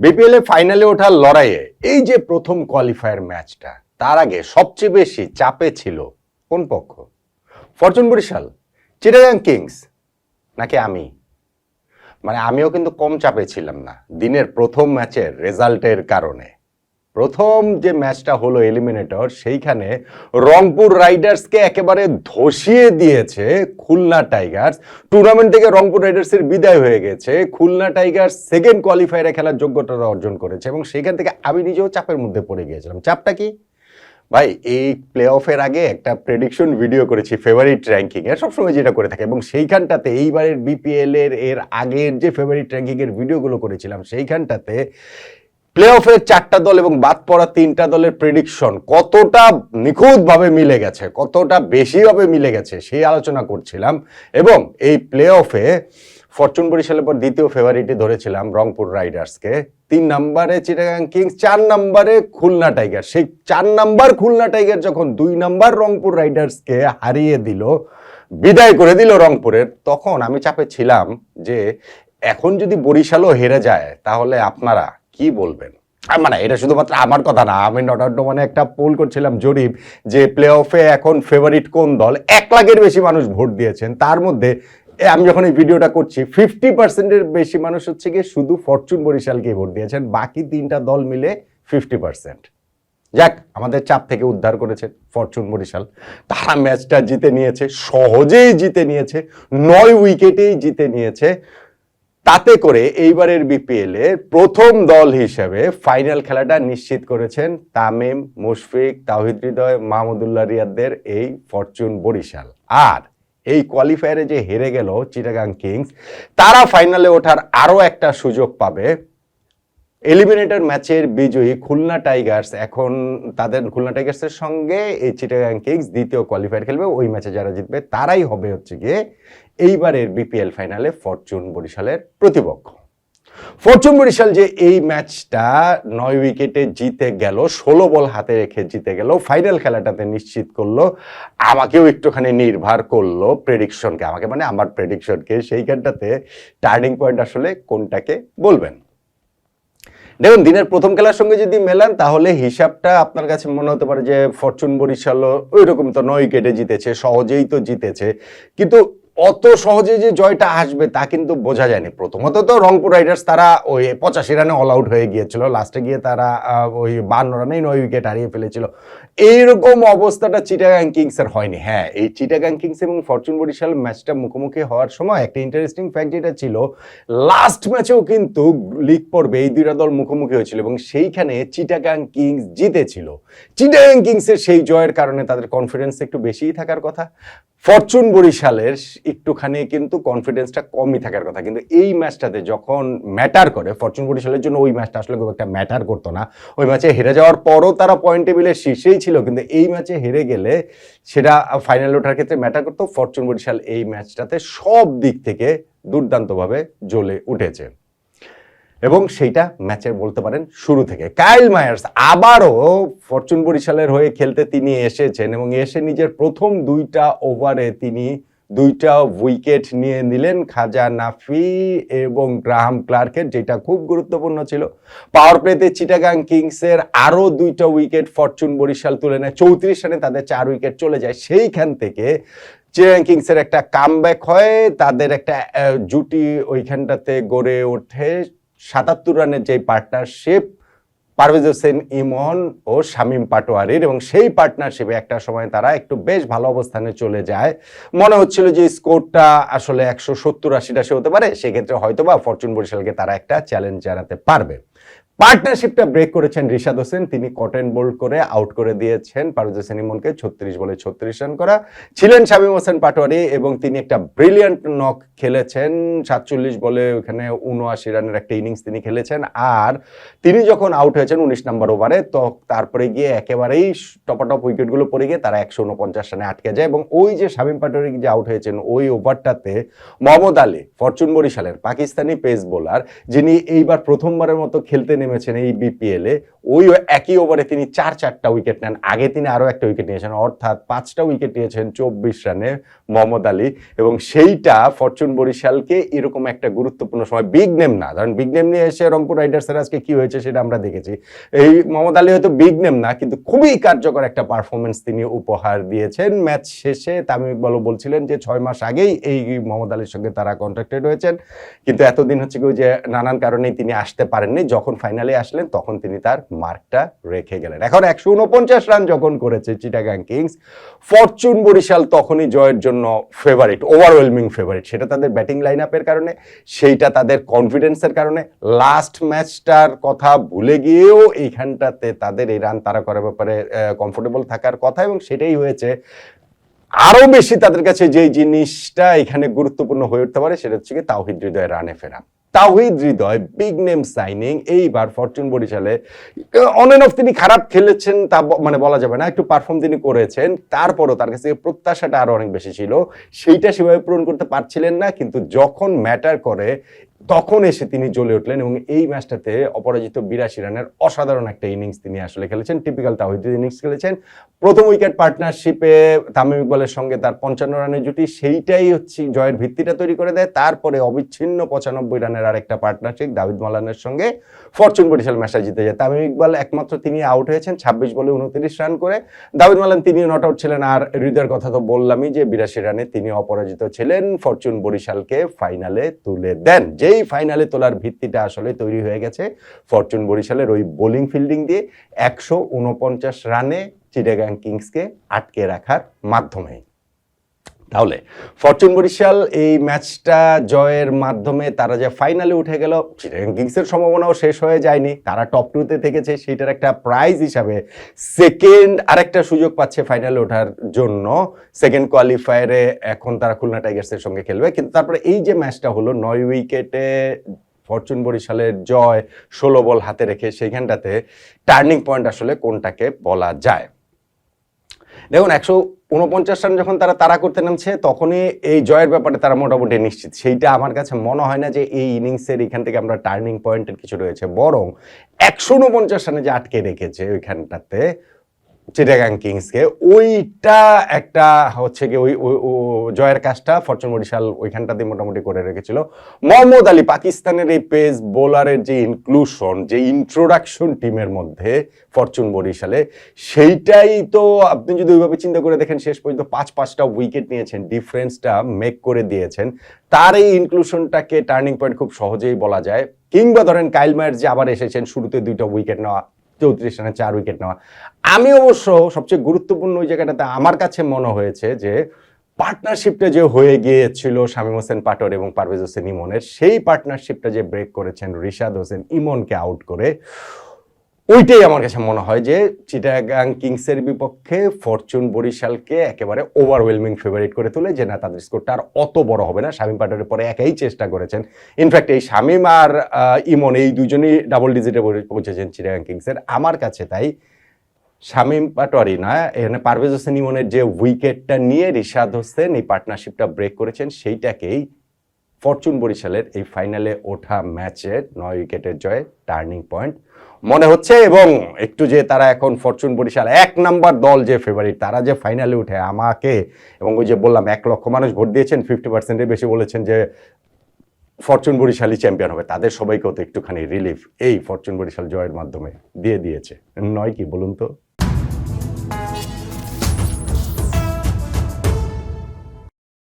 BPL এ ফাইনালে ওঠার লড়াইয়ে এই যে প্রথম কোয়ালিফায়ার ম্যাচটা তার আগে সবচেয়ে বেশি চাপে ছিল কোন পক্ষ? ফরচুন বরিশাল, চিটাগাং কিংস, নাকি আমি? মানে আমিও কিন্তু কম চাপে ছিলাম না দিনের প্রথম ম্যাচের রেজাল্টের কারণে। প্রথম যে ম্যাচটা হলো এলিমিনেটর সেইখানে রংপুর রাইডার্সকে একেবারে ধসিয়ে দিয়েছে খুলনা টাইগার্স টুর্নামেন্ট থেকে রংপুর রাইডার্সের বিদায় হয়ে গেছে। খুলনা টাইগার্স সেকেন্ড কোয়ালিফায়ারে খেলার যোগ্যতা অর্জন করেছে এবং সেখান থেকে আমি নিজেও চাপের মধ্যে পড়ে গিয়েছিলাম। চাপটা কি? ভাই, এই প্লে অফের আগে একটা প্রেডিকশন ভিডিও করেছি ফেভারিট র্যাঙ্কিং এর সবসময় যেটা করে থাকে এবং সেইখানটাতে এইবারের বিপিএল এর এর আগের যে ফেভারিট র্যাঙ্কিং এর ভিডিওগুলো করেছিলাম, সেইখানটাতে প্লে অফের চারটা দল এবং বাদ পড়া তিনটা দলের প্রেডিকশন কতটা নিখুঁতভাবে মিলে গেছে, কতটা বেশিভাবে মিলে গেছে সেই আলোচনা করছিলাম এবং এই প্লে অফে ফরচুন বরিশালের পর দ্বিতীয় ফেভারিটে ধরেছিলাম রংপুর রাইডার্সকে তিন নম্বরে চিটাগাং কিংস, চার নম্বরে খুলনা টাইগার সেই চার নাম্বার খুলনা টাইগার যখন দুই নাম্বার রংপুর রাইডার্সকে হারিয়ে দিল, বিদায় করে দিল রংপুরের, তখন আমি চাপে ছিলাম যে এখন যদি বরিশালও হেরে যায়, তাহলে আপনারা কি বলবেন? মানে এটা শুধুমাত্র আমার কথা না, আমি নট আউট মানে একটা পোল করছিলাম জরিপ যে প্লে অফে এখন ফেভারিট কোন দল? এক লাখের বেশি মানুষ ভোট দিয়েছেন, তার মধ্যে আমি যখন এই ভিডিওটা করছি ফিফটি পার্সেন্টের বেশি মানুষ হচ্ছে গিয়ে শুধু ফরচুন বরিশালকেই ভোট দিয়েছেন, বাকি তিনটা দল মিলে ফিফটি পার্সেন্ট যাক, আমাদের চাপ থেকে উদ্ধার করেছে ফরচুন বরিশাল। তারা ম্যাচটা জিতে নিয়েছে, সহজেই জিতে নিয়েছে, নয় উইকেটেই জিতে নিয়েছে। তাতে করে এইবারের বিপিএল এর প্রথম দল হিসেবে ফাইনাল খেলাটা নিশ্চিত করেছেন তামিম, মুশফিক তাহিদ হৃদয়, মাহমুদুল্লাহ রিয়াদদের এই ফরচুন বরিশাল। আর এই কোয়ালিফায়ারে যে হেরে গেল চিটাগাং কিংস, তারা ফাইনালে ওঠার আরও একটা সুযোগ পাবে। এলিমিনেটর ম্যাচের বিজয়ী খুলনা টাইগার্স এখন তাদের, খুলনা টাইগার্সের সঙ্গে এই চিটাগাং কিংস দ্বিতীয় কোয়ালিফায়ার খেলবে। ওই ম্যাচে যারা জিতবে তারাই হবে হচ্ছে গিয়ে এইবারের বিপিএল ফাইনালে ফরচুন বরিশালের প্রতিপক্ষ। ফরচুন বরিশাল যে এই ম্যাচটা নয় উইকেটে জিতে গেল, ষোলো বল হাতে রেখে জিতে গেল ফাইনাল খেলাটাতে নিশ্চিত করল, আমাকেও একটুখানি নির্ভর করল প্রেডিকশনকে আমাকে মানে আমার প্রেডিকশনকে সেইখানটাতে টার্নিং পয়েন্ট আসলে কোনটাকে বলবেন? দেখুন, দিনের প্রথম খেলার সঙ্গে যদি মেলান, তাহলে হিসাবটা আপনার কাছে মনে হতে পারে যে ফরচুন বরিশালও ওই রকম তো নয় উইকেটে জিতেছে, সহজেই তো জিতেছে। কিন্তু অত সহজে যে জয়টা আসবে তা কিন্তু বোঝা যায়নি। প্রথমত তো রংপুর রাইডার্স তারা ওই পঁচাশি রানে অল আউট হয়ে গিয়েছিল। লাস্টে গিয়ে তারা ওই বান্ন রানেই নয় উইকেট হারিয়ে ফেলেছিল। এইরকম অবস্থাটা চিটাগাং কিংসের হয়নি। হ্যাঁ এই চিটাগাং কিংস এবং ফরচুন বরিশাল ম্যাচটা মুখোমুখি হওয়ার সময় একটা ইন্টারেস্টিং ফ্যাক্ট যেটা ছিল লাস্ট ম্যাচেও কিন্তু লিগ পর্বে এই দুইটা দল মুখোমুখি হয়েছিল এবং সেইখানে চিটাগাং কিংস জিতেছিল। চিটাগাং কিংসের সেই জয়ের কারণে তাদের কনফিডেন্স একটু বেশিই থাকার কথা। ফরচুন বরিশালের একটুখানি কিন্তু কনফিডেন্সটা কমই থাকার কথা। কিন্তু এই ম্যাচটাতে যখন ম্যাটার করে, ফরচুন বরিশালের জন্য ওই ম্যাচটা আসলে খুব একটা ম্যাটার করতো না। ওই ম্যাচে হেরে যাওয়ার পরও তারা পয়েন্ট টেবিলের শীর্ষেই ছিল, কিন্তু এই ম্যাচে হেরে গেলে সেটা ফাইনাল ওঠার ক্ষেত্রে ম্যাটার করতো। ফরচুন বরিশাল এই ম্যাচটাতে সব দিক থেকে দুর্দান্তভাবে জ্বলে উঠেছে। এবং সেইটা ম্যাচের বলতে পারেন শুরু থেকে। কাইল মায়ার্স আবারও ফরচুন বরিশালের হয়ে খেলতে তিনি এসেছেন এবং এসে নিজের প্রথম দুইটা ওভারে তিনি দুইটা উইকেট নিয়ে নিলেন খাজা নাফি এবং গ্রাহাম ক্লার্কের, যেটা খুব গুরুত্বপূর্ণ ছিল। পাওয়ার প্লেতে চিটাগাং কিংসের আরও দুইটা উইকেট ফরচুন বরিশাল তুলে নেয় চৌত্রিশ রানে তাদের চার উইকেট চলে যায়। সেইখান থেকে চিটাগাং কিংসের একটা কামব্যাক হয়, তাদের একটা জুটি ওইখানটাতে গড়ে ওঠে। সাতাত্তর রানের যে পার্টনারশিপ পারভেজ হোসেন ইমন ও শামীম পাটোয়ারির এবং সেই পার্টনারশিপে একটা সময় তারা একটু বেশ ভালো অবস্থানে চলে যায়। মনে হচ্ছিল যে স্কোরটা আসলে একশো সত্তর আশিটা সে হতে পারে, সেক্ষেত্রে হয়তো বা ফরচুন বরিশালকে তারা একটা চ্যালেঞ্জ জানাতে পারবে। পার্টনারশিপটা ব্রেক করেছেন রিশাদ হোসেন। তিনি কটেন বোল্ড করে আউট করে দিয়েছেন। পারভেজ হোসেন ইমনকে ছত্রিশ বলে ছত্রিশ রান করা। ছিলেন শামীম হোসেন পাটোয়ারি এবং তিনি একটা ব্রিলিয়ান্ট নক খেলেছেন। সাতচল্লিশ বলে ওখানে উনআশি রানের একটা ইনিংস তিনি খেলেছেন। আর তিনি যখন আউট হয়েছেন উনিশ নম্বর ওভারে তো তারপরে গিয়ে একেবারেই টপাটপ উইকেটগুলো পড়ে গিয়ে তারা একশো উনপঞ্চাশ রানে আটকে যায় এবং ওই যে শামীম পাটোয়ারি যে আউট হয়েছেন, ওই ওভারটাতে মোহাম্মদ আলী, ফরচুন বরিশালের পাকিস্তানি পেস বোলার যিনি এইবার প্রথমবারের মতো খেলতে নেমে নেমেছেন এই বিপিএল এ, ওই একই ওভারে তিনি চার, চারটা উইকেট নেন। আগে তিনি আরও একটা উইকেট নিয়েছেন, অর্থাৎ পাঁচটা উইকেট নিয়েছেন চব্বিশ রানে মোহাম্মদ আলী। এবং সেইটা ফরচুন বরিশালকে এরকম একটা গুরুত্বপূর্ণ সময় বিগ নেম না, কারণ বিগ নেম নিয়ে এসে রংপুর রাইডার্সের আজকে কি হয়েছে সেটা আমরা দেখেছি। এই মোহাম্মদ আলী হয়তো বিগ নেম না, কিন্তু খুবই কার্যকর একটা পারফরমেন্স তিনি উপহার দিয়েছেন। ম্যাচ শেষে তামিম ইকবালও বলছিলেন যে, ছয় মাস আগেই এই মোহাম্মদ আলীর সঙ্গে তারা কন্ট্রাক্টেড হয়েছেন। কিন্তু এতদিন হচ্ছে কি যে নানান কারণেই তিনি আসতে পারেননি, যখন ফাইনালে আসলেন, তখন তিনি তার মার্কটা রেখে গেলেন। এখন একশো উনপঞ্চাশ রান যখন করেছে চিটাগাং কিংস, ফরচুন বরিশাল তখনই জয়ের জন্য ফেভারিট ওভারওয়েলমিং ফেভারিট সেটা তাদের ব্যাটিং লাইন আপের কারণে, সেইটা তাদের কনফিডেন্সের কারণে। লাস্ট ম্যাচটার কথা ভুলে গিয়েও এইখানটাতে তাদের এই রান তারা করার ব্যাপারে কমফোর্টেবল থাকার কথা এবং সেটাই হয়েছে। আরও বেশি তাদের কাছে যে জিনিসটা এখানে গুরুত্বপূর্ণ হয়ে উঠতে পারে, সেটা হচ্ছে কি তাওহিদ হৃদয় রানে ফেরা। Towhid Hridoy big name signing এইবার ফরচুন বরিশালে অন অফ তিনি খারাপ খেলেছেন তা মানে বলা যাবে না, একটু পারফর্ম তিনি করেছেন, তারপরও তার কাছে প্রত্যাশাটা আরও অনেক বেশি ছিল, সেইটা সেভাবে পূরণ করতে পারছিলেন না, কিন্তু যখন ম্যাটার করে তখন এসে তিনি জ্বলে উঠলেন এবং এই ম্যাচটাতে অপরাজিত বিরাশি রানের অসাধারণ একটা ইনিংস তিনি আসলে খেলেছেন টিপিক্যাল তাওহিদ ইনিংস খেলেছেন। প্রথম উইকেট পার্টনারশিপে তামিম ইকবালের সঙ্গে তার পঞ্চান্ন রানের জুটি, সেইটাই হচ্ছে জয়ের ভিত্তিটা তৈরি করে দেয়। তারপরে অবিচ্ছিন্ন পঁচানব্বই রানের আরেকটা পার্টনারশিপ দাবিদ মালানের সঙ্গে ফরচুন বরিশাল ম্যাচটা জিতে যায়। তামিম ইকবাল একমাত্র তিনি আউট হয়েছেন, ছাব্বিশ বলে উনত্রিশ রান করে। দাবিদ মালান তিনি নট আউট ছিলেন। আর হৃদয়ের কথা তো বললামই যে বিরাশি রানে তিনি অপরাজিত ছিলেন, ফরচুন বরিশালকে ফাইনালে তুলে দেন। যেই ফাইনালে তোলার ভিত্তিটা আসলে তৈরি হয়ে গেছে ফরচুন বরিশালের ওই বোলিং ফিল্ডিং দিয়ে একশো উনপঞ্চাশ রানে চিটাগাং কিংসকে আটকে রাখার মাধ্যমে তাহলে ফরচুন বরিশাল এই ম্যাচটা জয়ের মাধ্যমে তারা যে ফাইনালে উঠে গেল চিটাগাং কিংসের সম্ভাবনাও শেষ হয়ে যায়নি। তারা টপ টুতে থেকেছে সেটার একটা প্রাইজ হিসাবে সেকেন্ড আরেকটা সুযোগ পাচ্ছে ফাইনালে ওঠার জন্য। সেকেন্ড কোয়ালিফায়ারে এখন তারা খুলনা টাইগার্সের সঙ্গে খেলবে। কিন্তু তারপরে এই যে ম্যাচটা হলো, নয় উইকেটে ফরচুন বরিশালের জয় ষোলো বল হাতে রেখে সেইখানটাতে টার্নিং পয়েন্ট আসলে কোনটাকে বলা যায়। দেখুন, একশো উনপঞ্চাশ রান যখন তারা তারা করতে নামছে, তখনই এই জয়ের ব্যাপারে তারা মোটামুটি নিশ্চিত। সেইটা আমার কাছে মনে হয় না যে এই ইনিংসের এখান থেকে আমরা টার্নিং পয়েন্টের কিছু রয়েছে। বরং একশো উনপঞ্চাশ রানে যে আটকে রেখেছে ওইখানটাতে চিটাগাং কিংসকে ওইটা একটা হচ্ছে কি ওই জয়ের কাজটা ফরচুন বরিশাল ওইখানটাতে মোটামুটি করে রেখেছিল। মোহাম্মদ আলী পাকিস্তানের এই পেস বোলারের যে ইনক্লুশন যে ইন্ট্রোডাকশন টিমের মধ্যে ফরচুন বরিশালে সেইটাই তো আপনি যদি ওইভাবে চিন্তা করে দেখেন, শেষ পর্যন্ত পাঁচ, পাঁচটা উইকেট নিয়েছেন ডিফারেন্সটা মেক করে দিয়েছেন। তার এই ইনক্লুশনটাকে টার্নিং পয়েন্ট খুব সহজেই বলা যায়। কিংবা ধরেন কাইল মায়ার যে আবার এসেছেন, শুরুতে দুইটা উইকেট নেওয়া চৌত্রিশ রানে চার উইকেট নেওয়া। আমি অবশ্য সবচেয়ে গুরুত্বপূর্ণ ওই জায়গাটাতে আমার কাছে মনে হয়েছে যে পার্টনারশিপটা যে হয়ে গিয়েছিল শামীম হোসেন পাটর এবং পারভেজ হোসেন ইমনের, সেই পার্টনারশিপটা যে ব্রেক করেছেন রিশাদ হোসেন ইমনকে আউট করে ওইটাই আমার কাছে মনে হয় যে চিটাগাং কিংসের বিপক্ষে ফরচুন বরিশালকে একেবারে ওভারওয়েলমিং ফেভারিট করে তোলে, যে না, তাদের স্কোরটা আর অত বড় হবে না। শামীম পাটরের পরে একাই চেষ্টা করেছেন। ইনফ্যাক্ট এই শামীম আর ইমন এই দুজনই ডাবল ডিজিটে পৌঁছেছেন চিটাগাং কিংসের। আমার কাছে তাই শামীম পাটোয়ারি না, এখানে পারভেজ হোসেন ইমনের যে উইকেটটা নিয়ে রিশাদ হোসেন এই পার্টনারশিপটা ব্রেক করেছেন, সেইটাকেই ফরচুন বরিশালের এই ফাইনালে ওঠা ম্যাচের নয় উইকেটের জয়ে টার্নিং পয়েন্ট মনে হচ্ছে এবং একটু যে তারা এখন ফরচুন বরিশাল, এক নাম্বার দল যে ফেভারিট তারা যে ফাইনালে উঠে আমাকে এবং ওই যে বললাম, এক লক্ষ মানুষ ভোট দিয়েছেন ফিফটি পার্সেন্টের বেশি বলেছেন যে ফরচুন বরিশালই চ্যাম্পিয়ন হবে। তাদের সবাইকেও তো একটুখানি রিলিফ এই ফরচুন বরিশাল জয়ের মাধ্যমে দিয়ে দিয়েছে। নয় কি, বলুন তো?